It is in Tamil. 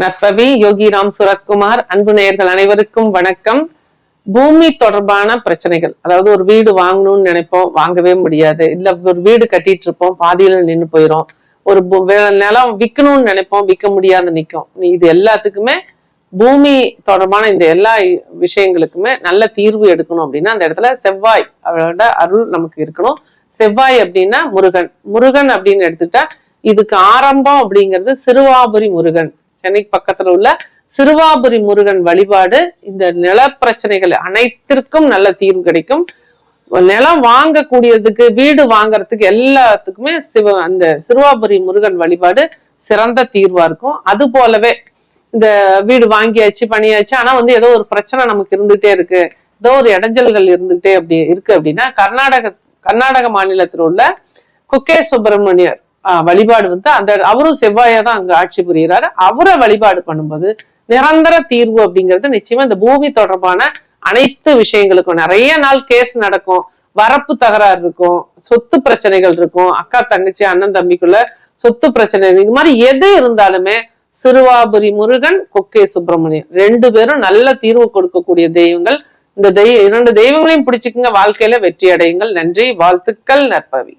நற்பவி யோகிராம் சுரத்குமார் அன்பு நேயர்கள் அனைவருக்கும் வணக்கம். பூமி தொடர்பான பிரச்சனைகள். அதாவது ஒரு வீடு வாங்கணும்னு நினைப்போம் வாங்கவே முடியாது. இல்ல ஒரு வீடு கட்டிட்டு இருப்போம் பாதியில நின்னு போயிரும். ஒரு நிலம் விற்கணும்னு நினைப்போம் விற்க முடியாத நிற்கும் இது எல்லாத்துக்குமே பூமி தொடர்பான இந்த எல்லா விஷயங்களுக்குமே நல்ல தீர்வு எடுக்கணும் அப்படின்னா அந்த இடத்துல செவ்வாய் அவரோட அருள் நமக்கு இருக்கணும். செவ்வாய் அப்படின்னா முருகன். முருகன் அப்படின்னு எடுத்துட்டா இதுக்கு ஆரம்பம் அப்படிங்கிறது சிறுவாபுரி முருகன். சென்னைக்கு பக்கத்துல உள்ள சிறுவாபுரி முருகன் வழிபாடு இந்த நில பிரச்சனைகள் அனைத்திற்கும் நல்ல தீர்வு கிடைக்கும். நிலம் வாங்கக்கூடியதுக்கு வீடு வாங்குறதுக்கு எல்லாத்துக்குமே சிவ அந்த சிறுவாபுரி முருகன் வழிபாடு சிறந்த தீர்வா இருக்கும். அது போலவே இந்த வீடு வாங்கியாச்சு பண்ணியாச்சு ஆனா வந்து ஏதோ ஒரு பிரச்சனை நமக்கு இருந்துட்டே இருக்கு. ஏதோ ஒரு இடைஞ்சல்கள் இருந்துட்டே அப்படி இருக்கு அப்படின்னா கர்நாடக கர்நாடக மாநிலத்தில் உள்ள குக்கே சுப்பிரமணியர் வழிபாடு வந்து அந்த அவரும் செவ்வாயா தான் அங்க ஆட்சி புரிகிறாரு அவரை வழிபாடு பண்ணும்போது நிரந்தர தீர்வு அப்படிங்கிறது நிச்சயமா இந்த பூமி தொடர்பான அனைத்து விஷயங்களுக்கும் நிறைய நாள் கேஸ் நடக்கும். வரப்பு தகராறு இருக்கும் சொத்து பிரச்சனைகள் இருக்கும். அக்கா தங்கச்சி அண்ணன் தம்பிக்குள்ள சொத்து பிரச்சனை. இது மாதிரி எது இருந்தாலுமே சிறுவாபுரி முருகன் கொக்கே சுப்பிரமணியன் ரெண்டு பேரும் நல்ல தீர்வு கொடுக்கக்கூடிய தெய்வங்கள். இந்த தெய்வ இரண்டு தெய்வங்களையும் பிடிச்சுக்குங்க. வாழ்க்கையில வெற்றி அடையுங்கள். நன்றி. வாழ்த்துக்கள் நற்பவி.